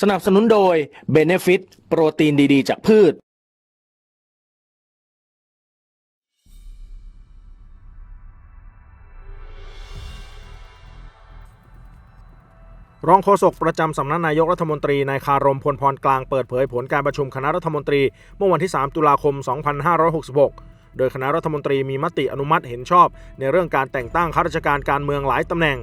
สนับสนุนโดย Benefit โปรตีนดีๆ จากพืช รองโฆษกประจำสำนักนายกรัฐมนตรีนายคารมพลพรกลางเปิดเผยผลการประชุมคณะรัฐมนตรี เมื่อวันที่ 3 ตุลาคม 2566 โดยคณะรัฐมนตรีมีมติอนุมัติเห็นชอบ ในเรื่องการแต่งตั้งข้าราชการการเมืองหลายตำแหน่ง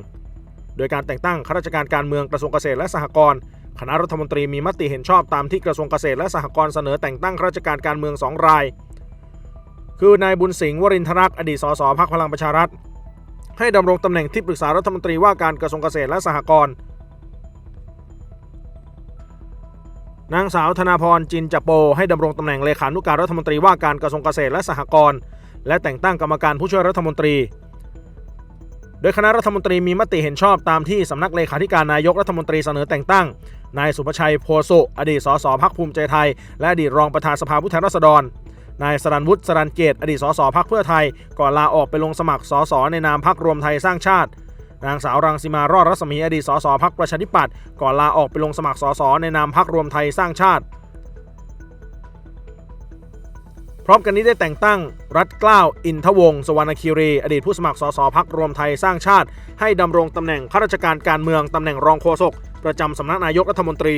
โดยการแต่งตั้งข้าราชการการเมืองกระทรวงเกษตรและสหกรณ์ คณะรัฐมนตรีมีมติเห็นชอบตามที่กระทรวงเกษตรและสหกรณ์เสนอแต่งตั้งข้าราชการการเมืองสองราย คือนายบุญสิงห์วรินทรักษ์อดีตสสพักพลังประชารัฐ ให้ดำรงตำแหน่งที่ปรึกษารัฐมนตรีว่าการกระทรวงเกษตรและสหกรณ์นางสาวธนาพรจินจัโป ให้ดำรงตำแหน่งเลขานุการรัฐมนตรีว่าการกระทรวงเกษตรและสหกรณ์และแต่งตั้งกรรมการผู้ช่วยรัฐมนตรี โดยคณะรัฐมนตรีมีมติเห็นชอบตามที่สำนักเลขาธิการนายกรัฐมนตรีเสนอแต่งตั้ง นายสุภชัยโพสุอดีตสสพักภูมิใจไทย และอดีตรองประธานสภาผู้แทนราษฎร นายสรันวุฒิสรันเกตอดีตสสพักเพื่อไทย ก่อนลาออกไปลงสมัครสสในนามพักรวมไทยสร้างชาติ นางสาวรังสิมารอดรัศมีอดีตสสพักประชาธิปัตย์ก่อนลาออกไปลงสมัครสสในนามพักรวมไทยสร้างชาติ พร้อมกันนี้ได้แต่งตั้งรัฐเกล้าอินทวงศ์สวรรณคีรี อดีตผู้สมัครสสพักรวมไทยสร้างชาติ ให้ดำรงตำแหน่งข้าราชการการเมืองตำแหน่งรองโฆษกประจำสำนักนายกรัฐมนตรี